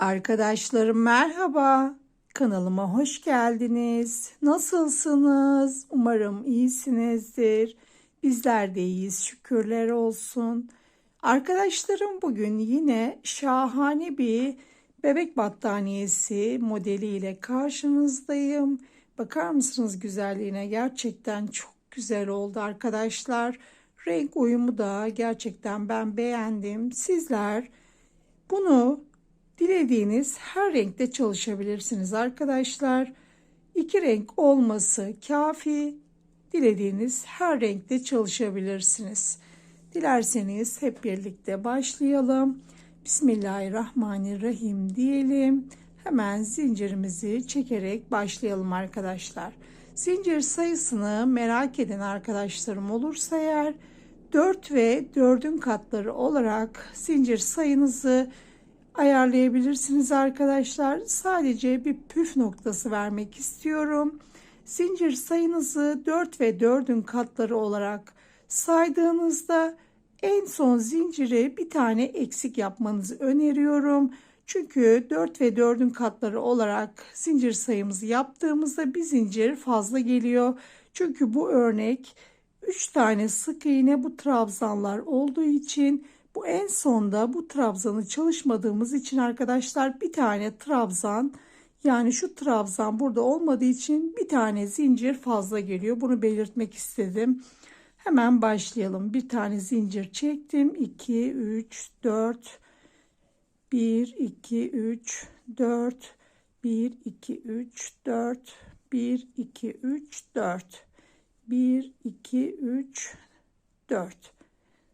Arkadaşlarım merhaba. Kanalıma hoş geldiniz. Nasılsınız? Umarım iyisinizdir. Bizler de iyiyiz. Şükürler olsun. Arkadaşlarım bugün yine şahane bir bebek battaniyesi modeliyle karşınızdayım. Bakar mısınız güzelliğine? Gerçekten çok güzel oldu arkadaşlar. Renk uyumu da gerçekten ben beğendim. Sizler bunu dilediğiniz her renkte çalışabilirsiniz arkadaşlar. İki renk olması kafi. Dilediğiniz her renkte çalışabilirsiniz. Dilerseniz hep birlikte başlayalım. Bismillahirrahmanirrahim diyelim. Hemen zincirimizi çekerek başlayalım arkadaşlar. Zincir sayısını merak eden arkadaşlarım olursa eğer 4 ve 4'ün katları olarak zincir sayınızı ayarlayabilirsiniz arkadaşlar. Sadece bir püf noktası vermek istiyorum. Zincir sayınızı 4 ve 4'ün katları olarak saydığınızda en son zinciri bir tane eksik yapmanızı öneriyorum. Çünkü 4 ve 4'ün katları olarak zincir sayımızı yaptığımızda bir zincir fazla geliyor. Çünkü bu örnek 3 tane sık iğne bu trabzanlar olduğu için bu en sonda bu trabzanı çalışmadığımız için arkadaşlar bir tane trabzan yani şu trabzan burada olmadığı için bir tane zincir fazla geliyor. Bunu belirtmek istedim. Hemen başlayalım. Bir tane zincir çektim. 2, 3, 4, 1, 2, 3, 4, 1, 2, 3, 4, 1, 2, 3, 4, 1, 2, 3, 4.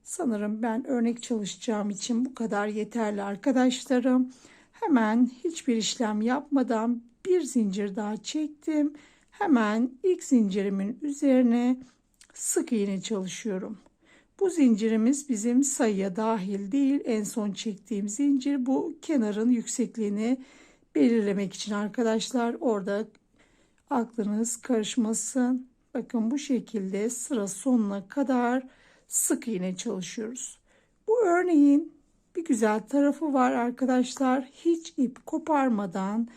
Sanırım ben örnek çalışacağım için bu kadar yeterli arkadaşlarım. Hemen hiçbir işlem yapmadan bir zincir daha çektim. Hemen ilk zincirimin üzerine sık iğne çalışıyorum. Bu zincirimiz bizim sayıya dahil değil. En son çektiğim zincir bu kenarın yüksekliğini belirlemek için arkadaşlar. Orada aklınız karışmasın. Bakın bu şekilde sıra sonuna kadar sık iğne çalışıyoruz. Bu örneğin bir güzel tarafı var arkadaşlar. Hiç ip koparmadan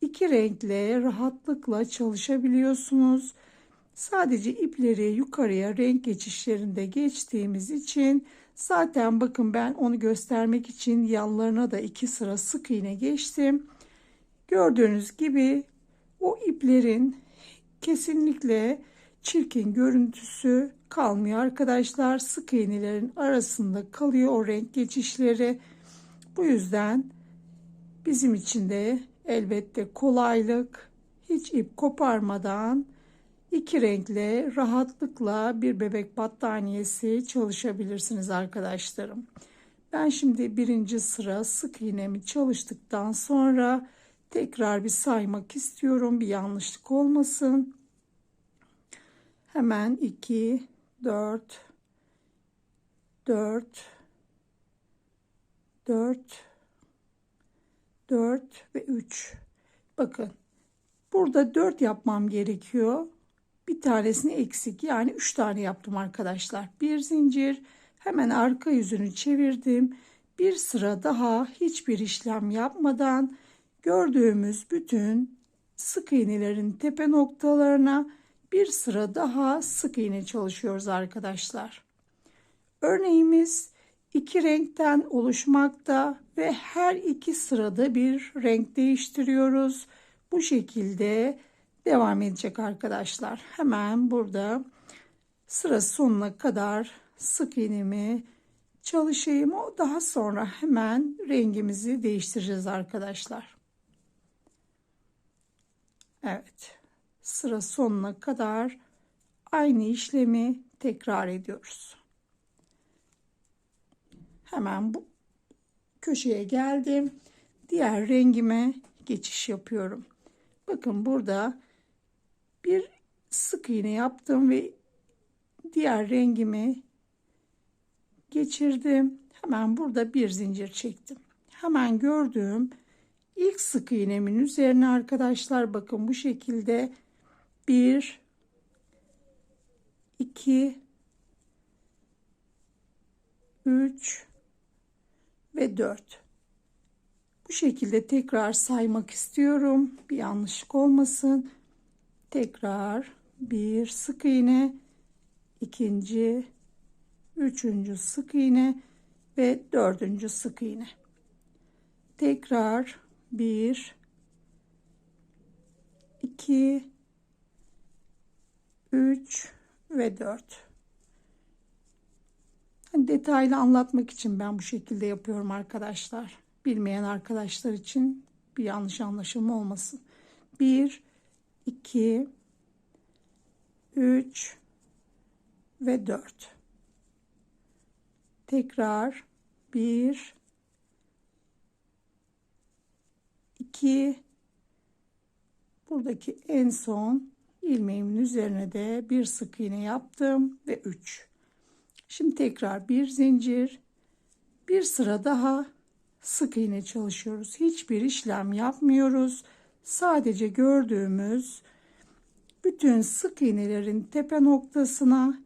iki renkle rahatlıkla çalışabiliyorsunuz. Sadece ipleri yukarıya renk geçişlerinde geçtiğimiz için zaten bakın ben onu göstermek için yanlarına da iki sıra sık iğne geçtim. Gördüğünüz gibi o iplerin kesinlikle çirkin görüntüsü kalmıyor arkadaşlar. Sık iğnelerin arasında kalıyor o renk geçişleri. Bu yüzden bizim için de elbette kolaylık hiç ip koparmadan iki renkle rahatlıkla bir bebek battaniyesi çalışabilirsiniz arkadaşlarım. Ben şimdi birinci sıra sık iğnemi çalıştıktan sonra tekrar bir saymak istiyorum. Bir yanlışlık olmasın. Hemen 2, 4, 4, 4, 4 ve 3. Bakın burada 4 yapmam gerekiyor. Bir tanesini eksik yani 3 tane yaptım arkadaşlar. Bir zincir hemen arka yüzünü çevirdim. Bir sıra daha hiçbir işlem yapmadan gördüğümüz bütün sık iğnelerin tepe noktalarına bir sıra daha sık iğne çalışıyoruz arkadaşlar. Örneğimiz iki renkten oluşmakta ve her iki sırada bir renk değiştiriyoruz. Bu şekilde devam edecek arkadaşlar. Hemen burada sıra sonuna kadar sık iğnemi çalışayım. O daha sonra hemen rengimizi değiştireceğiz arkadaşlar. Evet sıra sonuna kadar aynı işlemi tekrar ediyoruz. Hemen bu köşeye geldim. Diğer rengime geçiş yapıyorum. Bakın burada bir sık iğne yaptım ve diğer rengimi geçirdim. Hemen burada bir zincir çektim. Hemen gördüğüm ilk sık iğnemin üzerine arkadaşlar bakın bu şekilde 1 2 3 ve 4 bu Bu şekilde tekrar saymak istiyorum. Bir yanlışlık olmasın. Tekrar bir sık iğne, ikinci, üçüncü sık iğne ve dördüncü sık iğne. Tekrar bir, iki, üç ve dört. Hani detaylı anlatmak için ben bu şekilde yapıyorum arkadaşlar. Bilmeyen arkadaşlar için bir yanlış anlaşılma olmasın. 1 2 3 ve 4. Tekrar 1 2 buradaki en son ilmeğimin üzerine de bir sık iğne yaptım ve 3 şimdi tekrar bir zincir bir sıra daha sık iğne çalışıyoruz. Hiçbir işlem yapmıyoruz. Sadece gördüğümüz bütün sık iğnelerin tepe noktasına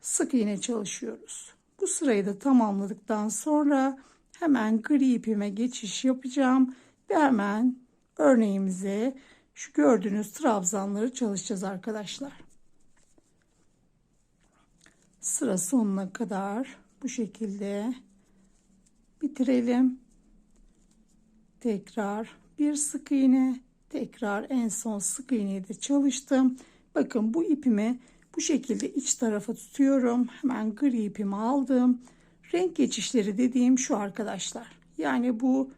sık iğne çalışıyoruz. Bu sırayı da tamamladıktan sonra hemen gri ipime geçiş yapacağım ve hemen örneğimize şu gördüğünüz trabzanları çalışacağız arkadaşlar. Sıra sonuna kadar bu şekilde bitirelim. Tekrar bir sık iğne, tekrar en son sık iğneyi de çalıştım. Bakın bu ipimi bu şekilde iç tarafa tutuyorum. Hemen gri ipimi aldım. Renk geçişleri dediğim şu arkadaşlar. Yani bu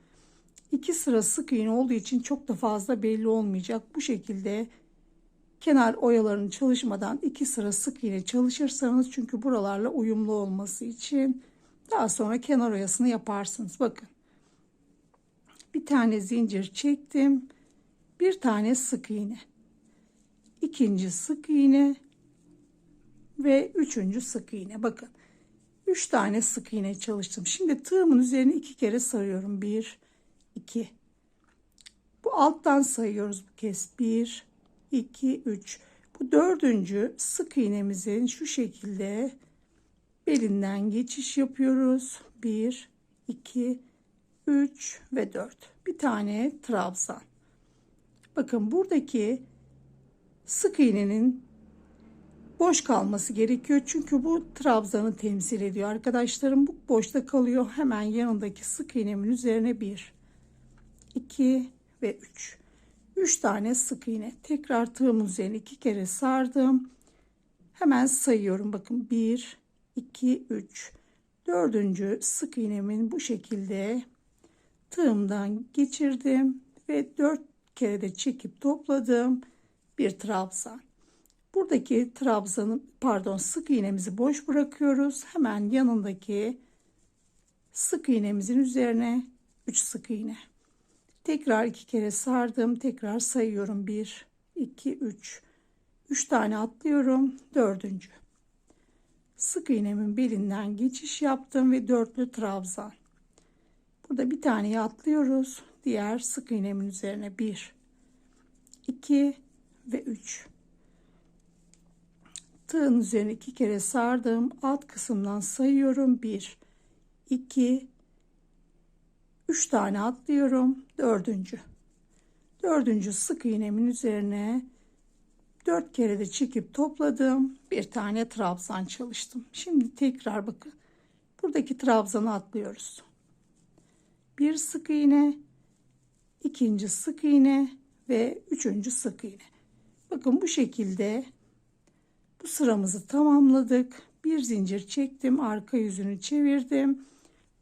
iki sıra sık iğne olduğu için çok da fazla belli olmayacak. Bu şekilde kenar oyalarını çalışmadan iki sıra sık iğne çalışırsanız çünkü buralarla uyumlu olması için daha sonra kenar oyasını yaparsınız. Bakın bir tane zincir çektim. Bir tane sık iğne. ikinci sık iğne ve üçüncü sık iğne. Bakın 3 tane sık iğne çalıştım. Şimdi tığımın üzerine iki kere sarıyorum. 1 2 Bu alttan sayıyoruz bu kez. 1 2 3 Bu dördüncü sık iğnemizin şu şekilde belinden geçiş yapıyoruz. 1 2 3 ve 4. Bir tane trabzan. Bakın buradaki sık iğnenin boş kalması gerekiyor. Çünkü bu trabzanı temsil ediyor. Arkadaşlarım bu boşta kalıyor. Hemen yanındaki sık iğnemin üzerine 1, 2 ve 3. 3 tane sık iğne. Tekrar tığımın üzerine iki kere sardım. Hemen sayıyorum. Bakın 1, 2, 3. Dördüncü sık iğnemin bu şekilde tığımdan geçirdim ve 4 kere de çekip topladım. Bir trabzan. Buradaki trabzanın pardon sık iğnemizi boş bırakıyoruz. Hemen yanındaki sık iğnemizin üzerine 3 sık iğne. Tekrar iki kere sardım. Tekrar sayıyorum. 1 2 3 3 tane atlıyorum. Dördüncü. Sık iğnemin belinden geçiş yaptım ve dörtlü trabzan. Burada bir tane atlıyoruz. Diğer sık iğnemin üzerine 1 2 ve 3 Tığın üzerine iki kere sardım. Alt kısımdan sayıyorum. 1, 2, 3 tane atlıyorum. Dördüncü. Dördüncü sık iğnemin üzerine dört kere de çekip topladım. Bir tane trabzan çalıştım. Şimdi tekrar bakın. Buradaki trabzanı atlıyoruz. Bir sık iğne, ikinci sık iğne ve üçüncü sık iğne. Bakın bu şekilde bu sıramızı tamamladık. Bir zincir çektim. Arka yüzünü çevirdim.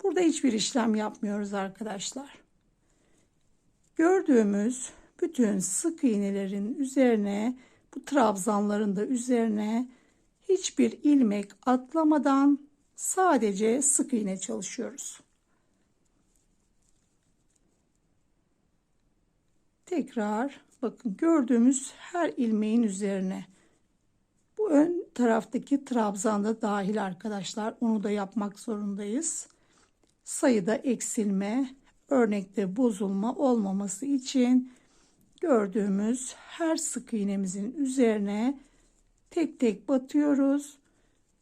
Burada hiçbir işlem yapmıyoruz arkadaşlar. Gördüğümüz bütün sık iğnelerin üzerine bu trabzanların da üzerine hiçbir ilmek atlamadan sadece sık iğne çalışıyoruz. Tekrar bakın gördüğümüz her ilmeğin üzerine bu ön taraftaki trabzan da dahil arkadaşlar. Onu da yapmak zorundayız. Sayıda eksilme, örnekte bozulma olmaması için gördüğümüz her sık iğnemizin üzerine tek tek batıyoruz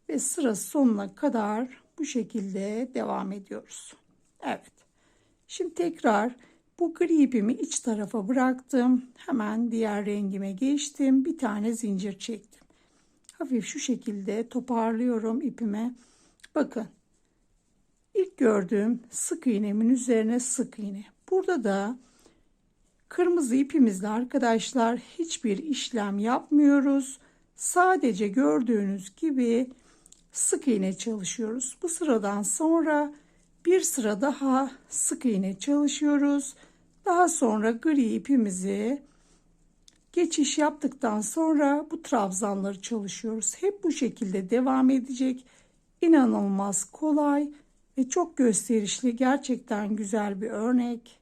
ve sıra sonuna kadar bu şekilde devam ediyoruz. Evet. Şimdi tekrar bu gri ipimi iç tarafa bıraktım. Hemen diğer rengime geçtim. Bir tane zincir çektim. Hafif şu şekilde toparlıyorum ipime. Bakın. İlk gördüğüm sık iğnemin üzerine sık iğne. Burada da kırmızı ipimizle arkadaşlar hiçbir işlem yapmıyoruz. Sadece gördüğünüz gibi sık iğne çalışıyoruz. Bu sıradan sonra bir sıra daha sık iğne çalışıyoruz. Daha sonra gri ipimizi geçiş yaptıktan sonra bu trabzanları çalışıyoruz. Hep bu şekilde devam edecek. İnanılmaz kolay ve çok gösterişli. Gerçekten güzel bir örnek.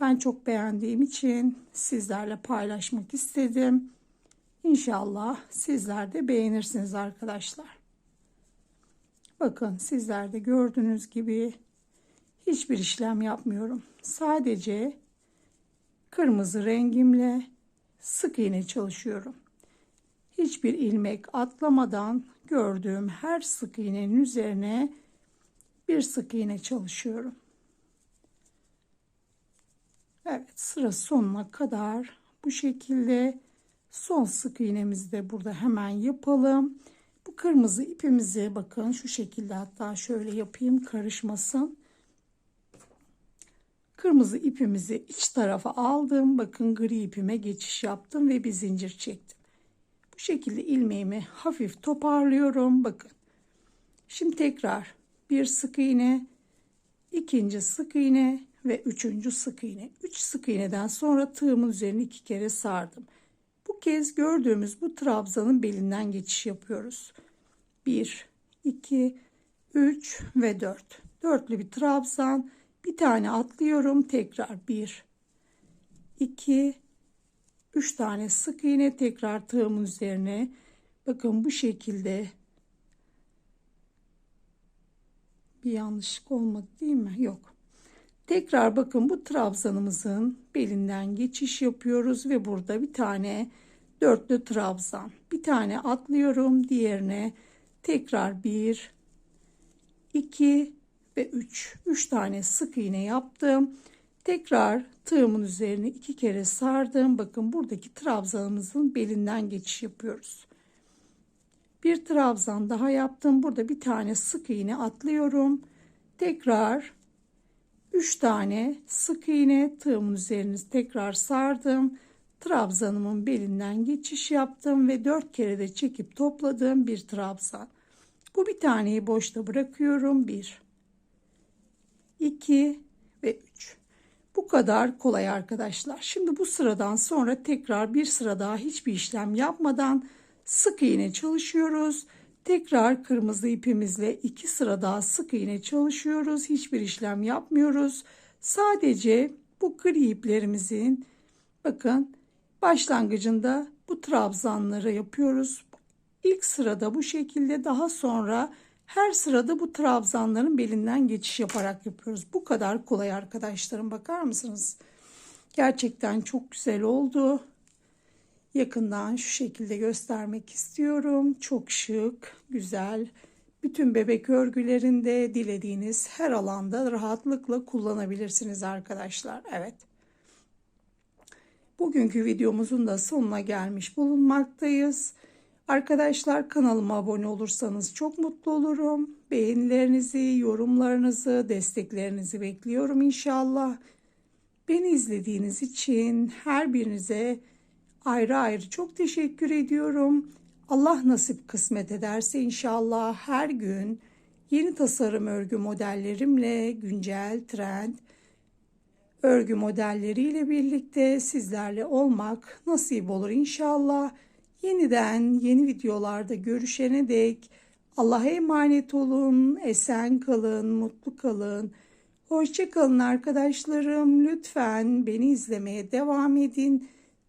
Ben çok beğendiğim için sizlerle paylaşmak istedim. İnşallah sizler de beğenirsiniz arkadaşlar. Bakın sizler de gördüğünüz gibi hiçbir işlem yapmıyorum. Sadece kırmızı rengimle sık iğne çalışıyorum. Hiçbir ilmek atlamadan gördüğüm her sık iğnenin üzerine bir sık iğne çalışıyorum. Evet sıra sonuna kadar bu şekilde son sık iğnemizi de burada hemen yapalım. Bu kırmızı ipimizi bakın şu şekilde hatta şöyle yapayım karışmasın. Kırmızı ipimizi iç tarafa aldım. Bakın gri ipime geçiş yaptım ve bir zincir çektim. Bu şekilde ilmeğimi hafif toparlıyorum. Bakın. Şimdi tekrar bir sık iğne, ikinci sık iğne ve üçüncü sık iğne. Üç sık iğneden sonra tığımın üzerine iki kere sardım. Bu kez gördüğümüz bu trabzanın belinden geçiş yapıyoruz. 1, 2, 3 ve 4. Dörtlü bir trabzan. Bir tane atlıyorum. Tekrar 1, 2, 3 tane sık iğne tekrar tığımın üzerine. Bakın bu şekilde bir yanlışlık olmadı değil mi? Yok. Tekrar bakın bu trabzanımızın belinden geçiş yapıyoruz ve burada bir tane dörtlü trabzan. Bir tane atlıyorum, diğerine tekrar 1 2 ve 3. 3 tane sık iğne yaptım. Tekrar tığımın üzerine iki kere sardım. Bakın buradaki trabzanımızın belinden geçiş yapıyoruz. Bir trabzan daha yaptım. Burada bir tane sık iğne atlıyorum. Tekrar 3 tane sık iğne tığımın üzerine tekrar sardım. Trabzanımın belinden geçiş yaptım ve 4 kere de çekip topladığım bir trabzan. Bu bir taneyi boşta bırakıyorum. 1 2 ve 3. Bu kadar kolay arkadaşlar. Şimdi bu sıradan sonra tekrar bir sıra daha hiçbir işlem yapmadan sık iğne çalışıyoruz. Tekrar kırmızı ipimizle iki sıra daha sık iğne çalışıyoruz. Hiçbir işlem yapmıyoruz. Sadece bu gri iplerimizin bakın başlangıcında bu trabzanları yapıyoruz. İlk sırada bu şekilde daha sonra her sırada bu trabzanların belinden geçiş yaparak yapıyoruz. Bu kadar kolay arkadaşlarım bakar mısınız? Gerçekten çok güzel oldu. Yakından şu şekilde göstermek istiyorum. Çok şık, güzel. Bütün bebek örgülerinde dilediğiniz her alanda rahatlıkla kullanabilirsiniz arkadaşlar. Evet. Bugünkü videomuzun da sonuna gelmiş bulunmaktayız. Arkadaşlar kanalıma abone olursanız çok mutlu olurum. Beğenilerinizi, yorumlarınızı, desteklerinizi bekliyorum inşallah. Beni izlediğiniz için her birinize ayrı ayrı çok teşekkür ediyorum. Allah nasip kısmet ederse inşallah her gün yeni tasarım örgü modellerimle güncel trend örgü modelleriyle birlikte sizlerle olmak nasip olur inşallah. Yeniden yeni videolarda görüşene dek Allah'a emanet olun, esen kalın, mutlu kalın. Hoşçakalın arkadaşlarım. Lütfen beni izlemeye devam edin.